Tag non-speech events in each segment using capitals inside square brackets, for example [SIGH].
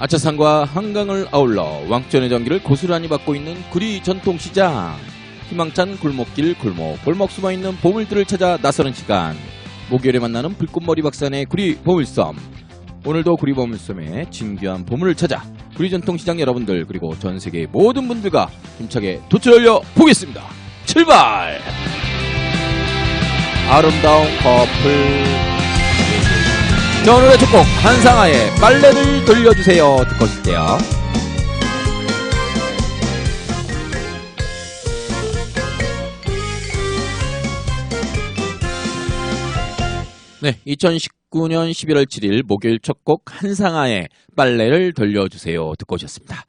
아차산과 한강을 아울러 왕전의 전기를 고스란히 받고 있는 구리 전통시장. 희망찬 골목길 골목 골목 숨어있는 보물들을 찾아 나서는 시간. 목요일에 만나는 불꽃머리 박산의 구리 보물섬. 오늘도 구리 보물섬에 진귀한 보물을 찾아 구리 전통시장 여러분들 그리고 전 세계의 모든 분들과 힘차게 도출하려 보겠습니다. 출발! 아름다운 커플 자, 오늘의 첫 곡, 한상아의 빨래를 돌려주세요. 듣고 오실게요. 네, 2019년 11월 7일 목요일 첫 곡, 한상아의 빨래를 돌려주세요. 듣고 오셨습니다.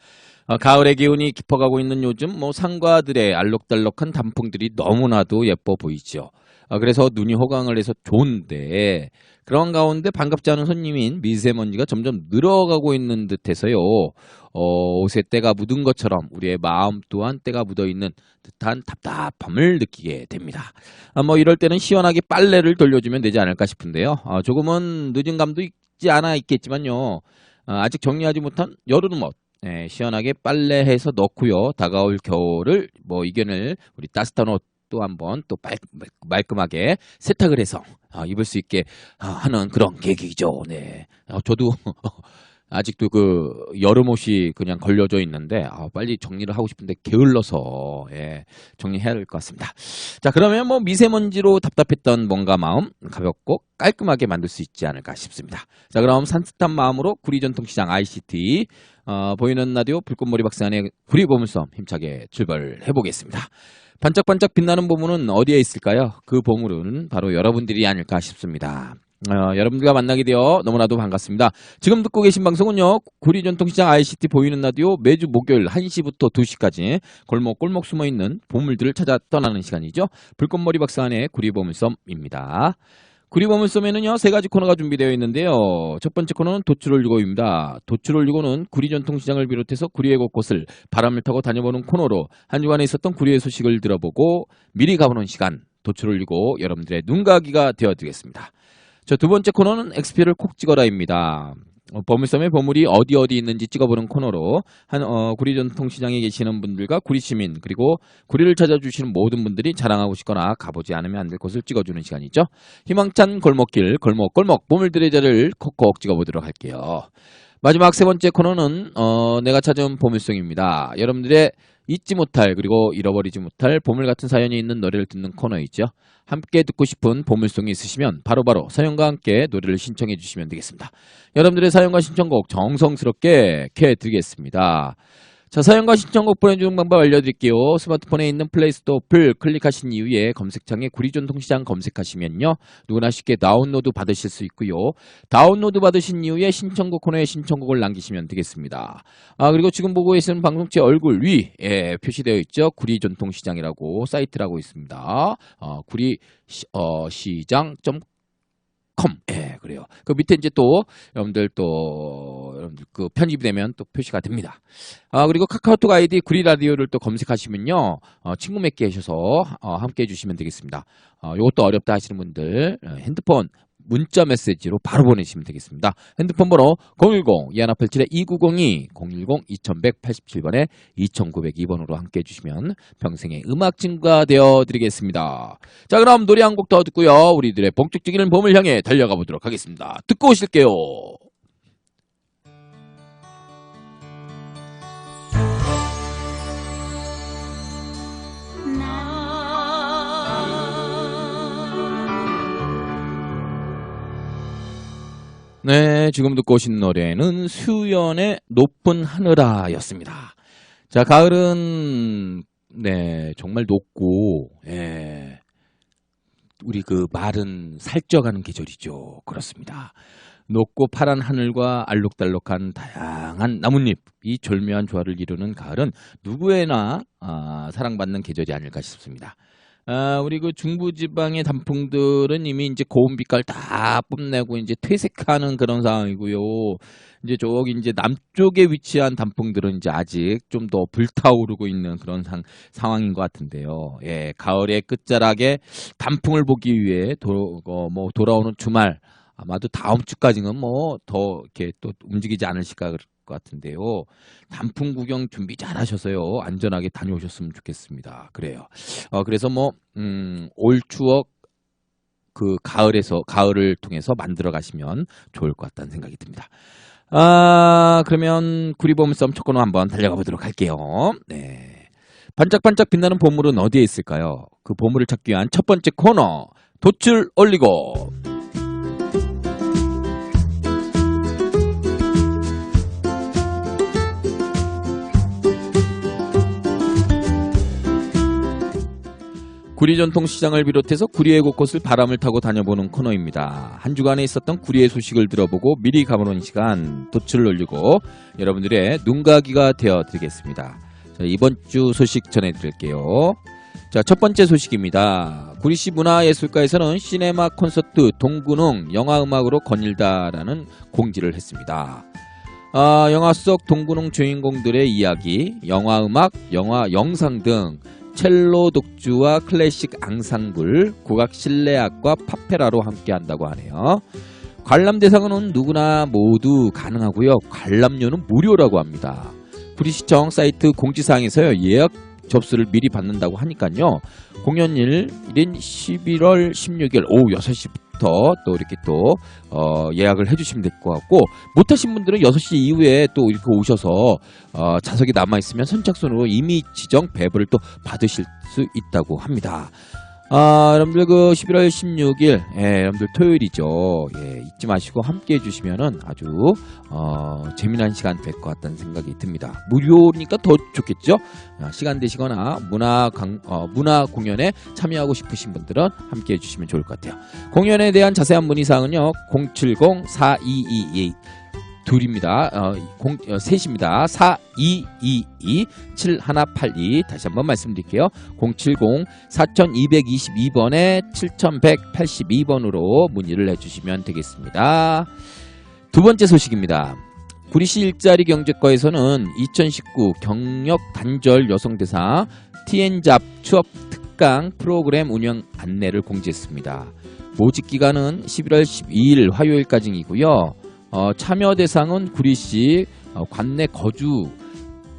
어, 가을의 기운이 깊어가고 있는 요즘, 뭐, 상과들의 알록달록한 단풍들이 너무나도 예뻐 보이죠. 어, 그래서 눈이 호강을 해서 좋은데, 그런 가운데 반갑지 않은 손님인 미세먼지가 점점 늘어가고 있는 듯해서요. 어, 옷에 때가 묻은 것처럼 우리의 마음 또한 때가 묻어 있는 듯한 답답함을 느끼게 됩니다. 아, 뭐 이럴 때는 시원하게 빨래를 돌려주면 되지 않을까 싶은데요. 아, 조금은 늦은 감도 있지 않아 있겠지만요. 아, 아직 정리하지 못한 여름 옷 예, 시원하게 빨래해서 넣고요. 다가올 겨울을 뭐 이겨낼 우리 따뜻한 옷 또 한번 또 깔, 말끔하게 세탁을 해서 아, 입을 수 있게 아, 하는 그런 계기죠. 네. 아, 저도 [LAUGHS] 아직도 그 여름 옷이 그냥 걸려져 있는데 아, 빨리 정리를 하고 싶은데 게을러서 예, 정리해야 될 것 같습니다. 자 그러면 뭐 미세먼지로 답답했던 뭔가 마음 가볍고 깔끔하게 만들 수 있지 않을까 싶습니다. 자 그럼 산뜻한 마음으로 구리전통시장 ICT 어, 보이는 라디오 불꽃머리 박사의 구리보물섬 힘차게 출발해 보겠습니다. 반짝반짝 빛나는 보물은 어디에 있을까요? 그 보물은 바로 여러분들이 아닐까 싶습니다. 어, 여러분들과 만나게 되어 너무나도 반갑습니다. 지금 듣고 계신 방송은요, 구리전통시장 ICT 보이는 라디오 매주 목요일 1시부터 2시까지 골목 골목 숨어 있는 보물들을 찾아 떠나는 시간이죠. 불꽃머리 박사 안의 구리보물섬입니다. 구리보물섬에는요, 세 가지 코너가 준비되어 있는데요. 첫 번째 코너는 도출올리고입니다. 도출올리고는 구리 전통시장을 비롯해서 구리의 곳곳을 바람을 타고 다녀보는 코너로 한 주간에 있었던 구리의 소식을 들어보고 미리 가보는 시간, 도출올리고 여러분들의 눈가기가 되어드리겠습니다. 자, 두 번째 코너는 XP를 콕 찍어라입니다. 어, 보물섬의 보물이 어디 어디 있는지 찍어보는 코너로 한 어, 구리 전통시장에 계시는 분들과 구리 시민 그리고 구리를 찾아주시는 모든 분들이 자랑하고 싶거나 가보지 않으면 안 될 곳을 찍어주는 시간이죠. 희망찬 골목길 골목 골목 보물들의 자를 콕콕 찍어보도록 할게요. 마지막 세 번째 코너는 어, 내가 찾은 보물송입니다. 여러분들의 잊지 못할 그리고 잃어버리지 못할 보물 같은 사연이 있는 노래를 듣는 코너이죠. 함께 듣고 싶은 보물송이 있으시면 바로바로 사연과 함께 노래를 신청해 주시면 되겠습니다. 여러분들의 사연과 신청곡 정성스럽게 캐 드리겠습니다. 자, 사연과 신청곡 보내주는 방법 알려드릴게요. 스마트폰에 있는 플레이스토어 어플 클릭하신 이후에 검색창에 구리전통시장 검색하시면요. 누구나 쉽게 다운로드 받으실 수 있고요. 다운로드 받으신 이후에 신청곡 코너에 신청곡을 남기시면 되겠습니다. 아, 그리고 지금 보고 계시는 방송체 얼굴 위에 예, 표시되어 있죠. 구리전통시장이라고 사이트라고 있습니다. 어, 구리 시, 어, 시장 컴. 예, 그래요. 그 밑에 이제 또 여러분들 또 그 편집이 되면 또 표시가 됩니다. 아, 그리고 카카오톡 아이디 구리 라디오를 또 검색하시면요. 어, 친구 맺기 하셔서 어, 함께 해 주시면 되겠습니다. 어, 요것도 어렵다 하시는 분들 어, 핸드폰 문자 메시지로 바로 보내시면 되겠습니다. 핸드폰 번호 010-2187-2902, 010-2187번에 2902번으로 함께 해주시면 평생의 음악 친구가 되어드리겠습니다. 자, 그럼 노래 한 곡 더 듣고요. 우리들의 본격적인 봄을 향해 달려가 보도록 하겠습니다. 듣고 오실게요. 네, 지금 듣고 오신 노래는 수연의 높은 하늘아였습니다. 자, 가을은 네 정말 높고 예, 우리 그 말은 살쪄가는 계절이죠. 그렇습니다. 높고 파란 하늘과 알록달록한 다양한 나뭇잎, 이 절묘한 조화를 이루는 가을은 누구에나 아, 사랑받는 계절이 아닐까 싶습니다. 아, 우리 그 중부지방의 단풍들은 이미 이제 고운 빛깔 다 뽐내고 이제 퇴색하는 그런 상황이고요. 이제 저기 이제 남쪽에 위치한 단풍들은 이제 아직 좀 더 불타오르고 있는 그런 상, 상황인 것 같은데요. 예, 가을의 끝자락에 단풍을 보기 위해 도, 어, 뭐 돌아오는 주말, 아마도 다음 주까지는 뭐 더 이렇게 또 움직이지 않으실까 것 같은데요. 단풍 구경 준비 잘 하셔서요. 안전하게 다녀오셨으면 좋겠습니다. 그래요. 어, 그래서 뭐, 음, 올 추억 그 가을에서, 가을을 통해서 만들어 가시면 좋을 것 같다는 생각이 듭니다. 아, 그러면 구리보물 썸 초코노 한번 달려가 보도록 할게요. 네. 반짝반짝 빛나는 보물은 어디에 있을까요? 그 보물을 찾기 위한 첫 번째 코너, 도출 올리고. 구리 전통 시장을 비롯해서 구리의 곳곳을 바람을 타고 다녀보는 코너입니다. 한 주간에 있었던 구리의 소식을 들어보고 미리 가보는 시간 도출을 올리고 여러분들의 눈가기가 되어 드리겠습니다. 자, 이번 주 소식 전해드릴게요. 자, 첫 번째 소식입니다. 구리시 문화예술가에서는 시네마 콘서트 동구릉 영화음악으로 거닐다라는 공지를 했습니다. 아, 영화 속 동구릉 주인공들의 이야기, 영화음악, 영화 영상 등 첼로 독주와 클래식 앙상블, 국악 실내악과 파페라로 함께 한다고 하네요. 관람 대상은 누구나 모두 가능하고요. 관람료는 무료라고 합니다. 구리시청 사이트 공지사항에서요. 예약 접수를 미리 받는다고 하니까요. 공연일 일인 11월 16일 오후 6시부터 또 이렇게 또 어, 예약을 해주시면 될 것 같고 못하신 분들은 6시 이후에 또 이렇게 오셔서 어, 좌석이 남아 있으면 선착순으로 이미 지정 배부를 또 받으실 수 있다고 합니다. 아, 여러분들 그 11월 16일, 예, 여러분들 토요일이죠. 예, 잊지 마시고 함께 해주시면은 아주, 어, 재미난 시간 될 것 같다는 생각이 듭니다. 무료니까 더 좋겠죠? 아, 시간 되시거나 문화 강, 어, 문화 공연에 참여하고 싶으신 분들은 함께 해주시면 좋을 것 같아요. 공연에 대한 자세한 문의사항은요, 070-4222 둘입니다. 어, 공, 어, 셋입니다. 4222 7182 다시 한번 말씀드릴게요. 070 4222번에 7182번으로 문의를 해주시면 되겠습니다. 두 번째 소식입니다. 구리시 일자리 경제과에서는 2019 경력 단절 여성 대상 TN잡 취업 특강 프로그램 운영 안내를 공지했습니다. 모집 기간은 11월 12일 화요일까지이고요. 어, 참여 대상은 구리시 어, 관내 거주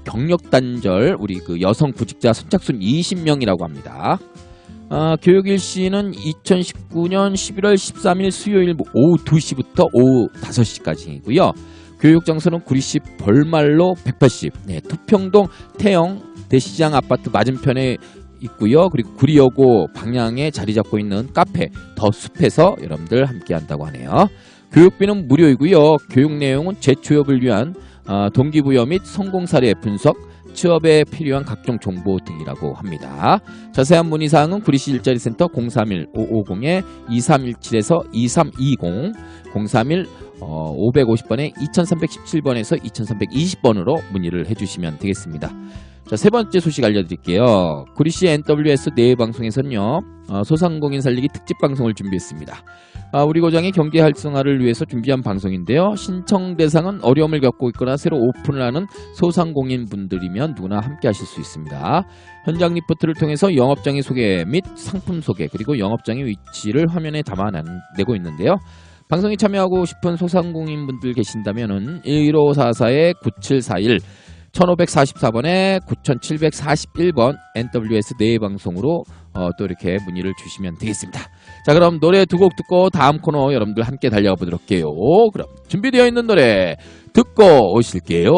경력 단절 우리 그 여성 구직자 선착순 20명이라고 합니다. 어, 교육일시는 2019년 11월 13일 수요일 오후 2시부터 오후 5시까지이고요. 교육 장소는 구리시 벌말로 180, 네, 투평동 태영 대시장 아파트 맞은편에 있고요. 그리고 구리여고 방향에 자리 잡고 있는 카페 더 숲에서 여러분들 함께 한다고 하네요. 교육비는 무료이고요. 교육 내용은 재취업을 위한 어, 동기부여 및 성공 사례 분석, 취업에 필요한 각종 정보 등이라고 합니다. 자세한 문의 사항은 구리시 일자리 센터 031-550-2317에서 2320, 031 어, 550번에 2317번에서 2320번으로 문의를 해주시면 되겠습니다. 자, 세 번째 소식 알려드릴게요. 구리시 NWS 내외 방송에서는요, 어, 소상공인 살리기 특집 방송을 준비했습니다. 아, 우리 고장의 경제 활성화를 위해서 준비한 방송인데요. 신청 대상은 어려움을 겪고 있거나 새로 오픈을 하는 소상공인 분들이면 누구나 함께 하실 수 있습니다. 현장 리포트를 통해서 영업장의 소개 및 상품 소개 그리고 영업장의 위치를 화면에 담아내고 있는데요. 방송에 참여하고 싶은 소상공인 분들 계신다면 은 1544-9741 1544번에 9741번 NWS 내외 방송으로 어, 또 이렇게 문의를 주시면 되겠습니다. 자, 그럼 노래 두 곡 듣고 다음 코너 여러분들 함께 달려가 보도록 할게요. 그럼 준비되어 있는 노래 듣고 오실게요.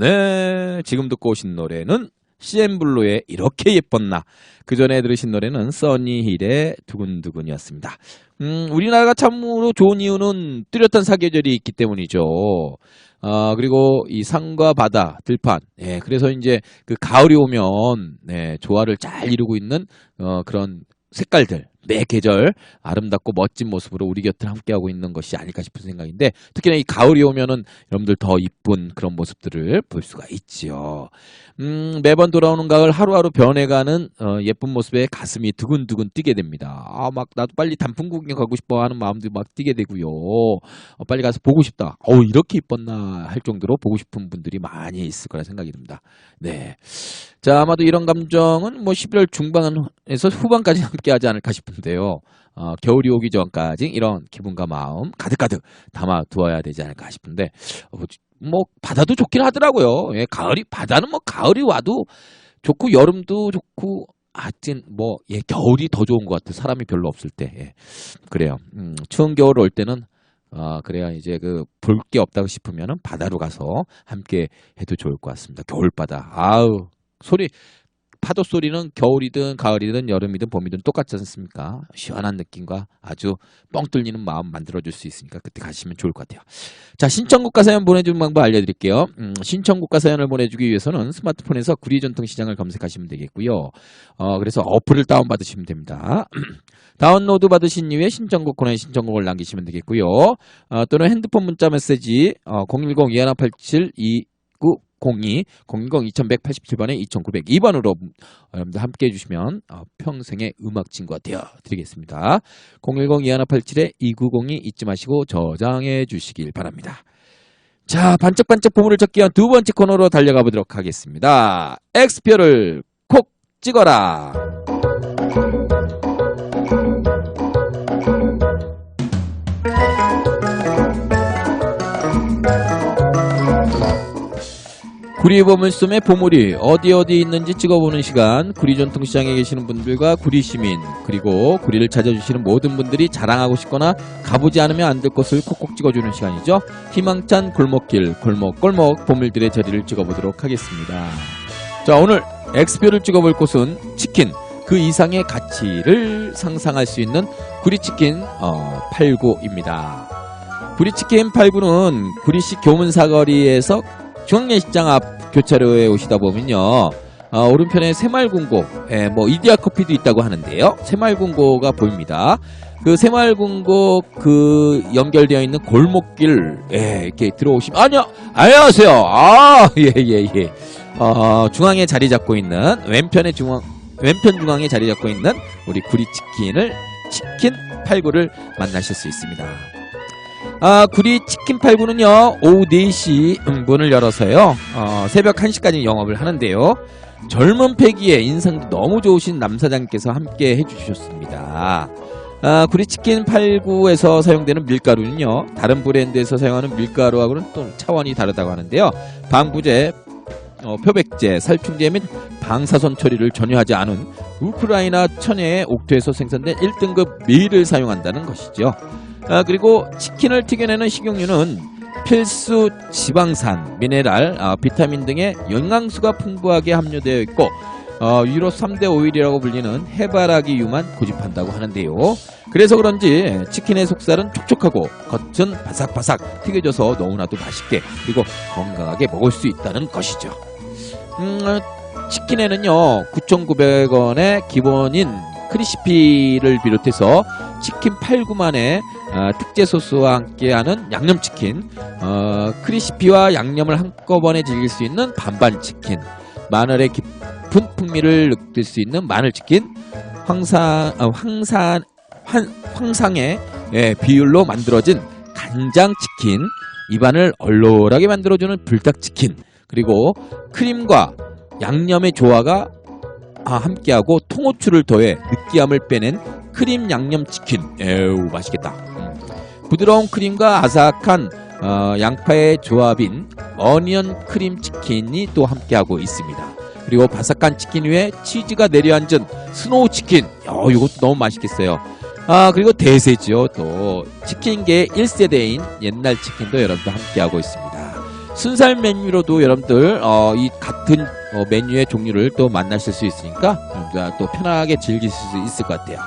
네, 지금 듣고 오신 노래는 CN블루의 이렇게 예뻤나. 그 전에 들으신 노래는 써니힐의 두근두근이었습니다. 음, 우리나라가 참으로 좋은 이유는 뚜렷한 사계절이 있기 때문이죠. 어, 그리고 이 산과 바다, 들판. 예, 그래서 이제 그 가을이 오면, 네, 조화를 잘 이루고 있는, 어, 그런 색깔들. 매 계절 아름답고 멋진 모습으로 우리 곁을 함께하고 있는 것이 아닐까 싶은 생각인데 특히나 이 가을이 오면은 여러분들 더 이쁜 그런 모습들을 볼 수가 있지요. 음, 매번 돌아오는 가을 하루하루 변해가는 어, 예쁜 모습에 가슴이 두근두근 뛰게 됩니다. 아, 막 나도 빨리 단풍 구경 가고 싶어 하는 마음도 막 뛰게 되고요. 어, 빨리 가서 보고 싶다. 어, 이렇게 이뻤나 할 정도로 보고 싶은 분들이 많이 있을 거라 생각이 듭니다. 네. 자, 아마도 이런 감정은 뭐 11월 중반에서 후반까지 함께 하지 않을까 싶은 데요. 어, 겨울이 오기 전까지 이런 기분과 마음 가득가득 담아 두어야 되지 않을까 싶은데, 어, 뭐, 바다도 좋긴 하더라고요. 예, 가을이, 바다는 뭐, 가을이 와도 좋고, 여름도 좋고, 하여튼, 뭐, 예, 겨울이 더 좋은 것 같아요. 사람이 별로 없을 때. 예. 그래요. 음, 추운 겨울 올 때는, 어, 그래야 이제 그, 볼 게 없다고 싶으면은 바다로 가서 함께 해도 좋을 것 같습니다. 겨울바다. 아우, 소리, 파도 소리는 겨울이든 가을이든 여름이든 봄이든 똑같지 않습니까? 시원한 느낌과 아주 뻥 뚫리는 마음 만들어줄 수 있으니까 그때 가시면 좋을 것 같아요. 자, 신청국가 사연 보내주는 방법 알려드릴게요. 음, 신청국가 사연을 보내주기 위해서는 스마트폰에서 구리전통시장을 검색하시면 되겠고요. 어, 그래서 어플을 다운받으시면 됩니다. [CLEARS THROAT] 다운로드 받으신 이후에 신청곡 코너에 신청곡을 남기시면 되겠고요. 어, 또는 핸드폰 문자 메시지 어, 010-2187-2902 010-2187번에 2902번으로 여러분들 함께 해주시면 어, 평생의 음악 친구가 되어 드리겠습니다. 010-2187-2902 잊지 마시고 저장해 주시길 바랍니다. 자, 반짝반짝 보물을 찾기 위한 두 번째 코너로 달려가 보도록 하겠습니다. 엑스표를 콕 찍어라. 구리 보물섬의 보물이 어디 어디 있는지 찍어보는 시간. 구리 전통시장에 계시는 분들과 구리 시민 그리고 구리를 찾아주시는 모든 분들이 자랑하고 싶거나 가보지 않으면 안 될 곳을 콕콕 찍어주는 시간이죠. 희망찬 골목길 골목골목 보물들의 자리를 찍어보도록 하겠습니다. 자 오늘 엑스표를 찍어볼 곳은 치킨 그 이상의 가치를 상상할 수 있는 구리치킨 어, 89입니다. 구리치킨 89는 구리시 교문사거리에서 중앙예식장 앞 교차로에 오시다 보면요. 어, 오른편에 새말군고, 예, 뭐 이디야 커피도 있다고 하는데요. 새말군고가 보입니다. 그 새말군고 그 연결되어 있는 골목길, 예, 이렇게 들어오시면 아니요, 안녕하세요. 아, [LAUGHS] 예, 예, 예. 어, 중앙에 자리 잡고 있는 왼편에 중앙 왼편 중앙에 자리 잡고 있는 우리 구리치킨을 치킨 89를 만나실 수 있습니다. 아, 구리 치킨 89는요, 오후 4시 음, 문을 열어서요, 어, 새벽 1시까지 영업을 하는데요. 젊은 패기에 인상도 너무 좋으신 남사장께서 함께 해주셨습니다. 아, 구리 치킨 89에서 사용되는 밀가루는요, 다른 브랜드에서 사용하는 밀가루하고는 또 차원이 다르다고 하는데요. 방부제, 어, 표백제, 살충제 및 방사선 처리를 전혀 하지 않은 우크라이나 천혜의 옥토에서 생산된 1등급 밀을 사용한다는 것이죠. 아, 그리고 치킨을 튀겨내는 식용유는 필수 지방산, 미네랄, 아, 비타민 등의 영양소가 풍부하게 함유되어 있고 어, 유로 3대 오일이라고 불리는 해바라기유만 고집한다고 하는데요. 그래서 그런지 치킨의 속살은 촉촉하고 겉은 바삭바삭 튀겨져서 너무나도 맛있게 그리고 건강하게 먹을 수 있다는 것이죠. 음, 어, 치킨에는요 9,900원의 기본인 크리스피를 비롯해서 치킨 8구만의 어, 특제 소스와 함께하는 양념치킨, 어, 크리스피와 양념을 한꺼번에 즐길 수 있는 반반 치킨, 마늘의 깊은 풍미를 느낄 수 있는 마늘치킨, 황산, 어, 황산, 환, 황상의 예, 비율로 만들어진 간장치킨, 입안을 얼얼하게 만들어주는 불닭치킨, 그리고 크림과 양념의 조화가 아, 함께하고 통후추를 더해 느끼함을 빼낸 크림 양념치킨. 에우, 맛있겠다. 음. 부드러운 크림과 아삭한 어, 양파의 조합인 어니언 크림 치킨이 또 함께하고 있습니다. 그리고 바삭한 치킨 위에 치즈가 내려앉은 스노우 치킨. 어, 이것도 너무 맛있겠어요. 아, 그리고 대세죠. 또 치킨계의 1세대인 옛날 치킨도 여러분들 함께하고 있습니다. 순살 메뉴로도 여러분들 어, 이 같은 어, 메뉴의 종류를 또 만나실 수 있으니까 여러분들 또 편하게 즐기실 수 있을 것 같아요.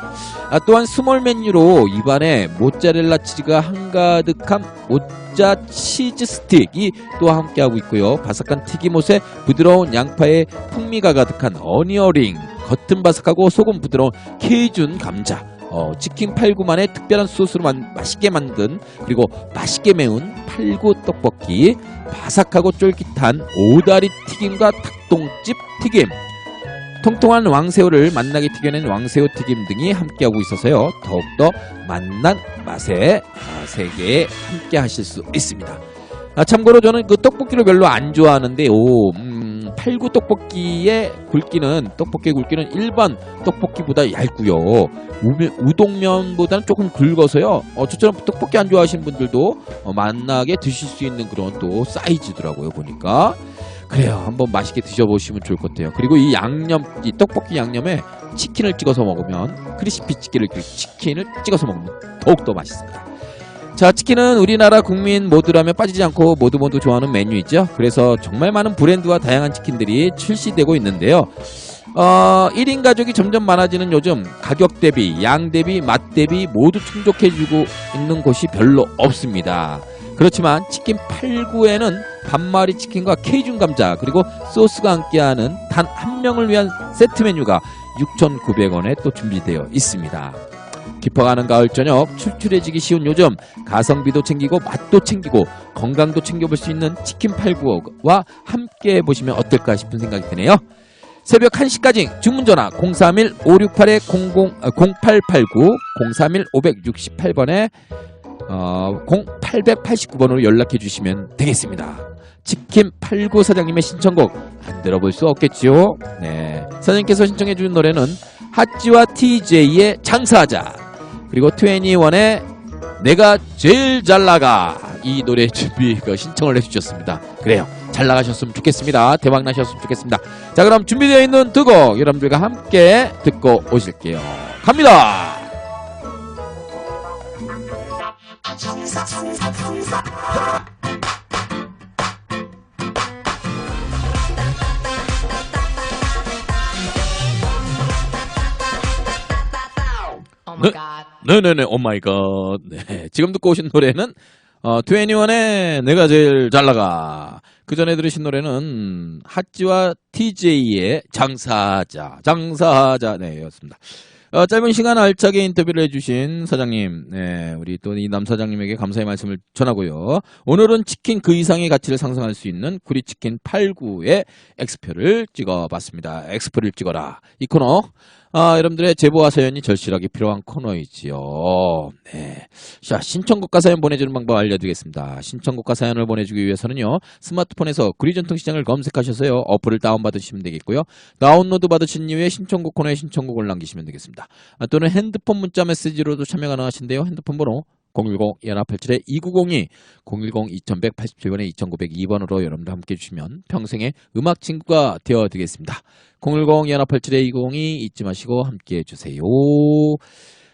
아, 또한 스몰 메뉴로 입안에 모짜렐라 치즈가 한가득한 모짜 치즈 스틱이 또 함께하고 있고요. 바삭한 튀김옷에 부드러운 양파의 풍미가 가득한 어니어링, 겉은 바삭하고 속은 부드러운 케이준 감자, 어, 치킨 팔구만의 특별한 소스로 만, 맛있게 만든 그리고 맛있게 매운 팔구 떡볶이 바삭하고 쫄깃한 오다리 튀김과 닭똥집 튀김. 통통한 왕새우를 맛나게 튀겨낸 왕새우 튀김 등이 함께하고 있어서요 더욱더 맛난 아, 세계에 함께 하실 수 있습니다. 아, 참고로 저는 그 떡볶이를 별로 안 좋아하는데 오 음, 팔구 떡볶이의 굵기는 떡볶이 굵기는 일반 떡볶이보다 얇고요. 우면- 우동면보다는 조금 굵어서요. 어, 저처럼 떡볶이 안 좋아하시는 분들도 어, 맛나게 드실 수 있는 그런 또 사이즈더라고요 보니까. 그래요. 한번 맛있게 드셔보시면 좋을 것 같아요. 그리고 이 양념 이 떡볶이 양념에 치킨을 찍어서 먹으면 크리스피 치킨을 치킨을 찍어서 먹으면 더욱더 맛있습니다 자 치킨은 우리나라 국민 모두라면 빠지지 않고 모두 모두 좋아하는 메뉴이죠 그래서 정말 많은 브랜드와 다양한 치킨들이 출시되고 있는데요 어, 1인 가족이 점점 많아지는 요즘 가격 대비, 양 대비, 맛 대비 모두 충족해주고 있는 곳이 별로 없습니다. 그렇지만 치킨 8구에는 반마리 치킨과 케이준 감자 그리고 소스가 함께하는 단 한 명을 위한 세트 메뉴가 6,900원에 또 준비되어 있습니다. 깊어가는 가을 저녁 출출해지기 쉬운 요즘 가성비도 챙기고 맛도 챙기고 건강도 챙겨볼 수 있는 치킨 8구와 함께 해보시면 어떨까 싶은 생각이 드네요. 새벽 1시까지 주문 전화 031-568-00-0889 031-568번에 어, 0889번으로 연락해 주시면 되겠습니다. 치킨 89 사장님의 신청곡 안 들어볼 수 없겠지요. 네. 사장님께서 신청해 주는 노래는 핫지와 TJ의 장사하자 그리고 21의 내가 제일 잘 나가 이 노래 준비 그 신청을 해주셨습니다. 그래요. 잘 나가셨으면 좋겠습니다. 대박 나셨으면 좋겠습니다. 자 그럼 준비되어 있는 두 곡 여러분들과 함께 듣고 오실게요. 갑니다. Oh my 네. god. 네네네, 오 마이 갓. 네. 지금 듣고 오신 노래는, 어, 21의 내가 제일 잘 나가. 그 전에 들으신 노래는, 핫지와 TJ의 장사하자. 장사하자. 네, 였습니다. 어, 짧은 시간 알차게 인터뷰를 해주신 사장님, 네, 우리 또 이 남 사장님에게 감사의 말씀을 전하고요. 오늘은 치킨 그 이상의 가치를 상승할 수 있는 구리치킨 89의 엑스표를 찍어봤습니다. 엑스표를 찍어라. 이 코너, 아, 여러분들의 제보와 사연이 절실하게 필요한 코너이지요. 네. 자, 신청곡과 사연 보내주는 방법 알려드리겠습니다. 신청곡과 사연을 보내주기 위해서는요, 스마트폰에서 구리전통 시장을 검색하셔서요, 어플을 다운받으시면 되겠고요. 다운로드 받으신 이후에 신청곡 코너에 신청곡을 남기시면 되겠습니다. 아, 또는 핸드폰 문자 메시지로도 참여 가능하신데요. 핸드폰 번호 010-2187-2902, 010-2187번에 2902번으로 여러분들 함께 해주시면 평생의 음악 친구가 되어드리겠습니다. 010-2187-202 잊지 마시고 함께 해주세요.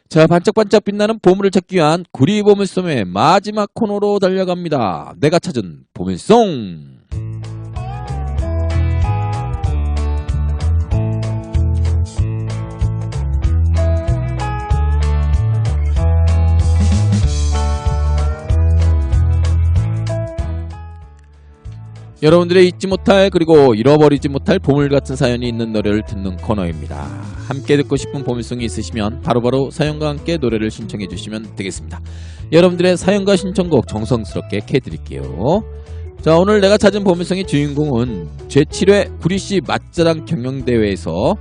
자, 반짝반짝 빛나는 보물을 찾기 위한 구리 보물섬의 마지막 코너로 달려갑니다. 내가 찾은 보물송! 여러분들의 잊지 못할 그리고 잃어버리지 못할 보물 같은 사연이 있는 노래를 듣는 코너입니다. 함께 듣고 싶은 보물송이 있으시면 바로바로 사연과 함께 노래를 신청해 주시면 되겠습니다. 여러분들의 사연과 신청곡 정성스럽게 캐드릴게요. 자 오늘 내가 찾은 보물송의 주인공은 제7회 구리시 맛자랑 경영대회에서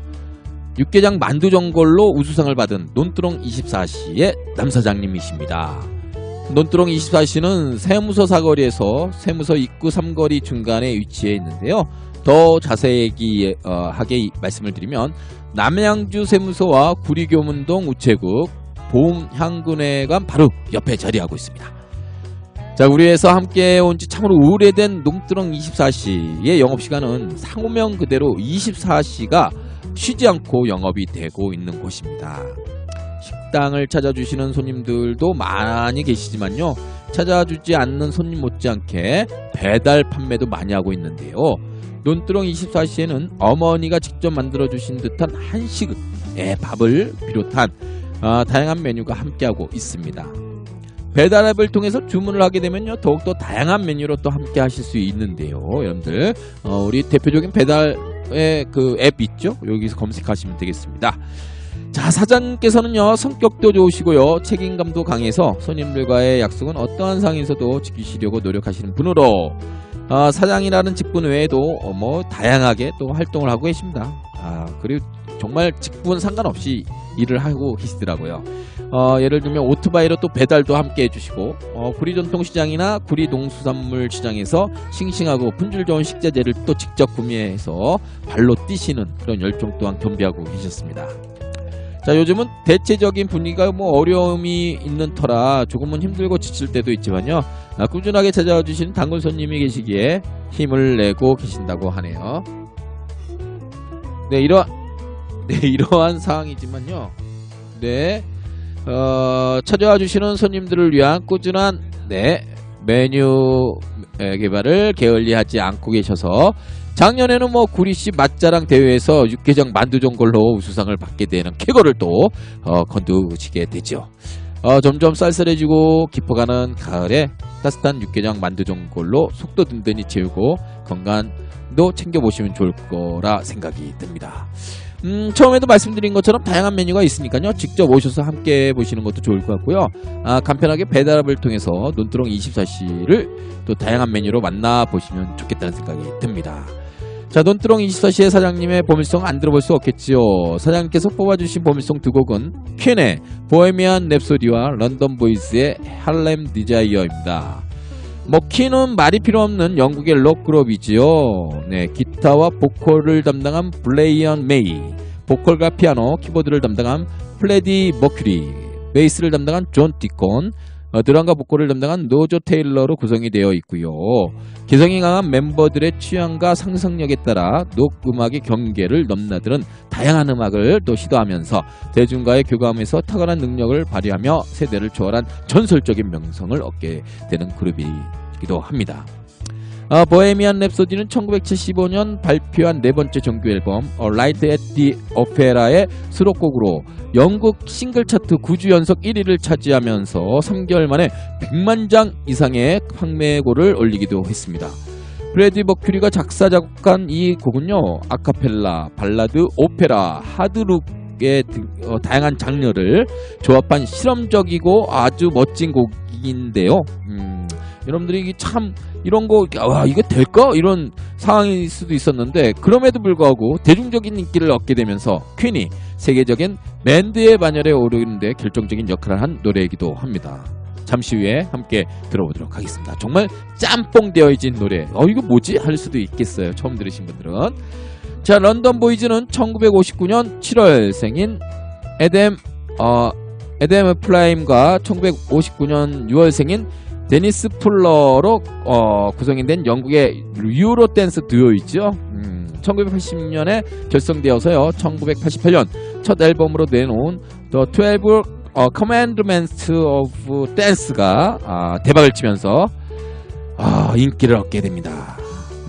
육개장 만두전골로 우수상을 받은 논두렁 24시의 남사장님이십니다. 논두렁 24시는 세무서 사거리에서 세무서 입구 삼거리 중간에 위치해 있는데요. 더 자세히 어, 하게 말씀을 드리면 남양주 세무서와 구리교문동 우체국 보험향군회관 바로 옆에 자리하고 있습니다. 자, 우리에서 함께 온 지 참으로 오래된 농두렁 24시의 영업시간은 상호명 그대로 24시가 쉬지 않고 영업이 되고 있는 곳입니다. 식당을 찾아주시는 손님들도 많이 계시지만요. 찾아주지 않는 손님 못지않게 배달 판매도 많이 하고 있는데요. 논두렁 24시에는 어머니가 직접 만들어 주신 듯한 한식의 밥을 비롯한 아, 다양한 메뉴가 함께하고 있습니다. 배달 앱을 통해서 주문을 하게 되면요 더욱더 다양한 메뉴로 또 함께 하실 수 있는데요 여러분들 어, 우리 대표적인 배달의 그 앱 있죠 여기서 검색하시면 되겠습니다 자, 사장께서는요, 성격도 좋으시고요, 책임감도 강해서 손님들과의 약속은 어떠한 상황에서도 지키시려고 노력하시는 분으로, 어, 사장이라는 직분 외에도 어, 뭐 다양하게 또 활동을 하고 계십니다. 아, 그리고 정말 직분 상관없이 일을 하고 계시더라고요. 어, 예를 들면 오토바이로 또 배달도 함께 해주시고 어, 구리 전통시장이나 구리 농수산물 시장에서 싱싱하고 품질 좋은 식자재를 또 직접 구매해서 발로 뛰시는 그런 열정 또한 겸비하고 계셨습니다. 자 요즘은 대체적인 분위기가 뭐 어려움이 있는 터라 조금은 힘들고 지칠 때도 있지만요 아, 꾸준하게 찾아와 주시는 단골 손님이 계시기에 힘을 내고 계신다고 하네요. 네 이러 [LAUGHS] 네 이러한 상황이지만요. 네 어, 찾아와 주시는 손님들을 위한 꾸준한 네 메뉴 에, 개발을 게을리하지 않고 계셔서 작년에는 뭐 구리씨 맛자랑 대회에서 육개장 만두전 걸로 우수상을 받게 되는 쾌거를 또 어, 건두시게 되죠. 어, 점점 쌀쌀해지고 깊어가는 가을에 따뜻한 육개장 만두전 걸로 속도 든든히 채우고 건강도 챙겨보시면 좋을 거라 생각이 듭니다. 음, 처음에도 말씀드린 것처럼 다양한 메뉴가 있으니까요. 직접 오셔서 함께 보시는 것도 좋을 것 같고요. 아, 간편하게 배달앱을 통해서 논두렁 24시를 또 다양한 메뉴로 만나보시면 좋겠다는 생각이 듭니다. 자, 논두렁 24시의 사장님의 보밀송 안 들어볼 수 없겠지요. 사장님께서 뽑아주신 보밀송 두 곡은 퀸의 보헤미안 랩소디와 런던 보이스의 할렘 디자이어입니다. 뭐 키는 말이 필요 없는 영국의 록 그룹이지요. 네, 기타와 보컬을 담당한 블레이언 메이, 보컬과 피아노, 키보드를 담당한 플레디 머큐리, 베이스를 담당한 존 디콘, 어, 드럼과 보컬을 담당한 노조 테일러로 구성이 되어 있고요. 개성이 강한 멤버들의 취향과 상상력에 따라 녹 음악의 경계를 넘나드는 다양한 음악을 또 시도하면서 대중과의 교감에서 탁월한 능력을 발휘하며 세대를 초월한 전설적인 명성을 얻게 되는 그룹이기도 합니다. 아, 보헤미안 랩소디는 1975년 발표한 네 번째 정규 앨범 어, at the Opera의 수록곡으로 영국 싱글 차트 9주 연속 1위를 차지하면서 3개월 만에 100만 장 이상의 판매고를 올리기도 했습니다. 브래디 버큐리가 작사 작곡한 이 곡은요 아카펠라, 발라드, 오페라, 하드룩의 등- 어, 다양한 장르를 조합한 실험적이고 아주 멋진 곡인데요. 음, 여러분들이 참 이런 거 와 이게 될까 이런 상황일 수도 있었는데 그럼에도 불구하고 대중적인 인기를 얻게 되면서 퀸이 세계적인 밴드의 반열에 오르는데 결정적인 역할을 한 노래이기도 합니다. 잠시 후에 함께 들어보도록 하겠습니다. 정말 짬뽕 되어진 노래. 어 이거 뭐지? 할 수도 있겠어요. 처음 들으신 분들은. 자 런던 보이즈는 1959년 7월생인 에뎀 어 에뎀 플라임과 1959년 6월생인 데니스 풀러로 어, 구성이 된 영국의 유로 댄스 듀오이죠. 음, 1980년에 결성되어서요. 1988년 첫 앨범으로 내놓은 The 12 어, Commandments of Dance가 아, 대박을 치면서 아, 인기를 얻게 됩니다.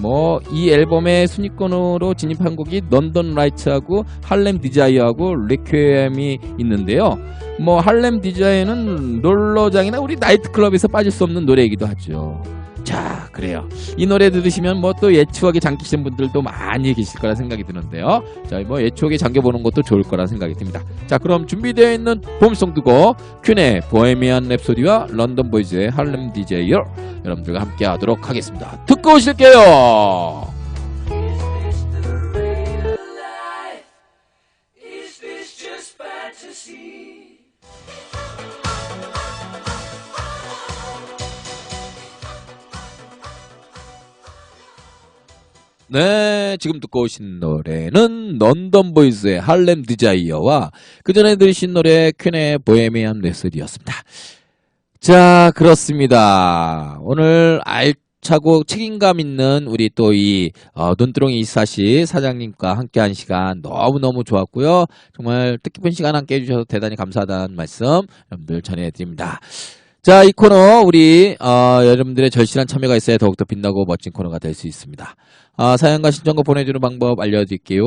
뭐 이 앨범의 순위권으로 진입한 곡이 런던 라이츠하고 할렘 디자이어하고 리퀘엠이 있는데요. 뭐 할렘 디자이어는 롤러장이나 우리 나이트클럽에서 빠질 수 없는 노래이기도 하죠. 자, 그래요. 이 노래 들으시면 뭐 또 예추억에 잠기신 분들도 많이 계실 거라 생각이 드는데요. 자, 뭐 예추억에 잠겨보는 것도 좋을 거라 생각이 듭니다. 자, 그럼 준비되어 있는 봄송 두고 퀸의 보헤미안 랩소디와 런던 보이즈의 할렘 디제이어 여러분들과 함께 하도록 하겠습니다. 듣고 오실게요. 네, 지금 듣고 오신 노래는 런던 보이즈의 할렘 디자이어와 그 전에 들으신 노래 퀸의 보헤미안 랩소디였습니다. 자, 그렇습니다. 오늘 알차고 책임감 있는 우리 또이 논두렁이 이사시 사장님과 함께한 시간 너무너무 좋았고요. 정말 뜻깊은 시간 함께 해주셔서 대단히 감사하다는 말씀 여러분들 전해드립니다. 자, 이 코너 우리 어, 여러분들의 절실한 참여가 있어야 더욱더 빛나고 멋진 코너가 될 수 있습니다. 아, 사연과 신청곡 보내주는 방법 알려드릴게요.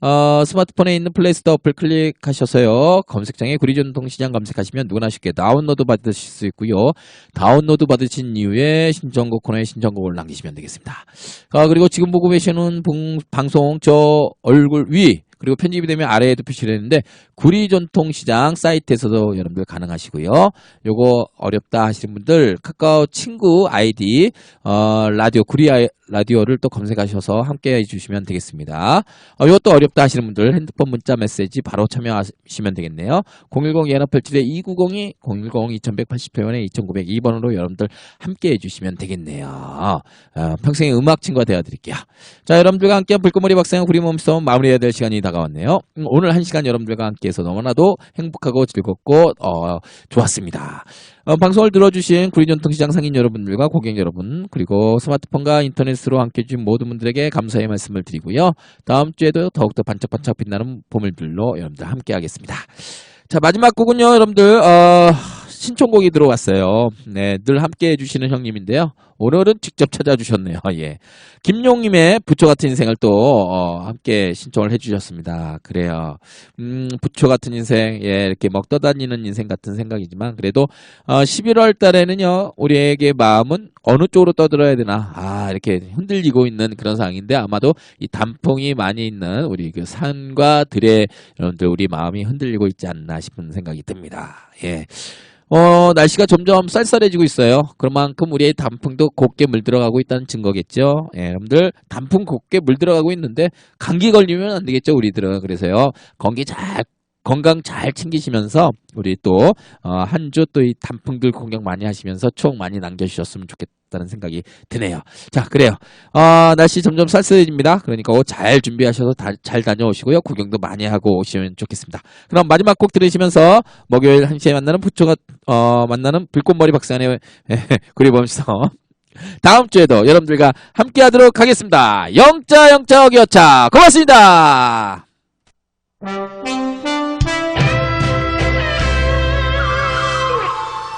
어, 스마트폰에 있는 플레이스토어 어플 클릭하셔서요. 검색창에 구리전통시장 검색하시면 누구나 쉽게 다운로드 받으실 수 있고요. 다운로드 받으신 이후에 신청곡 코너에 신청곡을 남기시면 되겠습니다. 아, 그리고 지금 보고 계시는 봉- 방송 저 얼굴 위 그리고 편집이 되면 아래에도 표시를 했는데 구리 전통시장 사이트에서도 여러분들 가능하시고요. 요거 어렵다 하시는 분들 카카오 친구 아이디 어, 라디오 구리 라디오를 또 검색하셔서 함께 해주시면 되겠습니다. 어, 이것도 어렵다 하시는 분들 핸드폰 문자 메시지 바로 참여하시면 되겠네요. 010 연합87에 2902 010 2188원에 2902번으로 여러분들 함께 해주시면 되겠네요. 어, 평생의 음악 친구가 되어드릴게요. 자, 여러분들과 함께한 불꽃머리 박사의 구리 몸싸움 마무리해야 될 시간이 다가왔네요. 음, 오늘 한 시간 여러분들과 함께해서 너무나도 행복하고 즐겁고 어, 좋았습니다. 어, 방송을 들어주신 구리전통시장 상인 여러분들과 고객 여러분 그리고 스마트폰과 인터넷으로 함께해 주신 모든 분들에게 감사의 말씀을 드리고요. 다음 주에도 더욱더 반짝반짝 빛나는 보물들로 여러분들 함께하겠습니다. 자 마지막 곡은요 여러분들 어, 신청곡이 들어왔어요. 네, 늘 함께 해주시는 형님인데요. 오늘은 직접 찾아주셨네요. [LAUGHS] 예. 김용님의 부처 같은 인생을 또, 어, 함께 신청을 해주셨습니다. 그래요. 음, 부처 같은 인생, 예, 이렇게 막 떠다니는 인생 같은 생각이지만, 그래도, 어, 11월 달에는요, 우리에게 마음은 어느 쪽으로 떠들어야 되나, 아, 이렇게 흔들리고 있는 그런 상황인데, 아마도 이 단풍이 많이 있는 우리 그 산과 들에, 여러분들 우리 마음이 흔들리고 있지 않나 싶은 생각이 듭니다. 예. 어, 날씨가 점점 쌀쌀해지고 있어요. 그만큼 우리의 단풍도 곱게 물들어가고 있다는 증거겠죠. 예, 여러분들 단풍 곱게 물들어가고 있는데 감기 걸리면 안 되겠죠, 우리들은. 그래서요, 건기 잘 건강 잘 챙기시면서 우리 또 한 주 또 이 단풍들 공격 많이 하시면서 추억 많이 남겨주셨으면 좋겠다는 생각이 드네요. 자, 그래요. 어, 날씨 점점 쌀쌀해집니다. 그러니까 옷 잘 준비하셔서 다- 잘 다녀오시고요. 구경도 많이 하고 오시면 좋겠습니다. 그럼 마지막 곡 들으시면서 목요일 1시에 만나는 부처가 어, 만나는 불꽃머리 박사의 [LAUGHS] 구리범서 다음 주에도 여러분들과 함께 하도록 하겠습니다. 영자 영자 어기어차 고맙습니다.